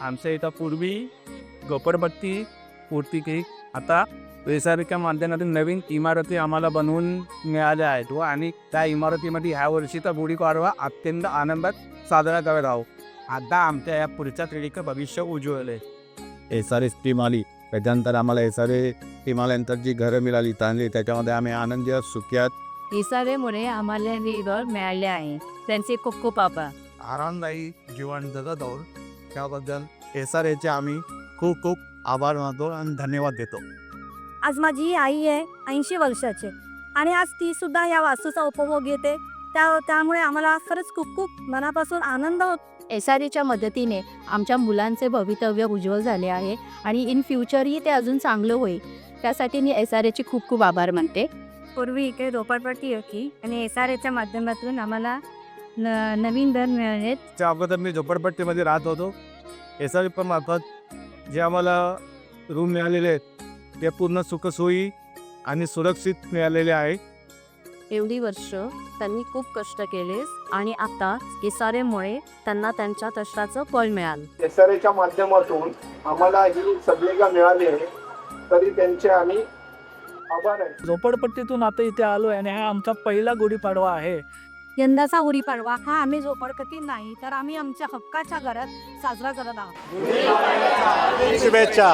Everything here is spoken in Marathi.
आमच्या इथं पूर्वी झोपडपट्टी मूर्ती की आता वेसारीच्या माध्यमातून नवीन इमारती आम्हाला बनवून मिळाल्या आहेत व आणि त्या इमारतीमध्ये ह्या वर्षीचा गुढीपाडवा अत्यंत आनंदात साजरा करत आहोत. आता आमच्या या पुढच्या पिढीचं भविष्य उज्ज्वल आहे. एस आर एस टीम आली. त्याच्यानंतर आम्हाला एस आर ए टीम आल्यानंतर जी घरं मिळाली चांगली त्याच्यामध्ये आम्ही आनंदी आहोत, सुखी आहोत. इसारेमुळे आम्हाला हे घर मिळाले आहे. त्यांचे खूप खूप आभार. आरामदायी जीवन जगत आहोत. त्याबद्दल एस आर एचे आम्ही खूप खूप आभार मानतो आणि धन्यवाद देतो. आज माझी आई आहे ऐंशी वर्षाची. आणि आज ती सुद्धा या वास्तूचा उपभोग घेते. त्या त्यामुळे आम्हाला खरंच खूप खूप मनापासून आनंद होत. एस आर एच्या मदतीने आमच्या मुलांचे भवितव्य उज्ज्वल झाले आहे आणि इन फ्युचरही ते अजून चांगलं होईल. त्यासाठी मी एस आर एचे खूप खूप आभार मानते. पूर्वी इकडे झोपडपट्टी होती आणि एस आर एच्या माध्यमातून आम्हाला न नवीन घर मिळाले त्या अगोदर मी झोपडपट्टीमध्ये राहत होतो. एस आर पण मार्फत जे आम्हाला रूम मिळालेले आहेत ते पूर्ण सुखसोयी आणि सुरक्षित मिळालेले आहे. एवढी वर्ष त्यांनी खूप कष्ट केले आणि आता एसआरएमुळे त्यांना त्यांच्या कष्टाचं फळ मिळालं. एस आर एच्या माध्यमातून आम्हाला ही सदनिका मिळाली आहे. तरी त्यांचे आम्ही आभार आहे. झोपडपट्टीतून आता इथे आलो आहे आणि हा आमचा पहिला गुढीपाडवा आहे. यंदाचा गुढीपाडवा हा आम्ही झोपडकती नाही तर आम्ही आमच्या हक्काच्या घरात साजरा करत आहोत. शुभेच्छा.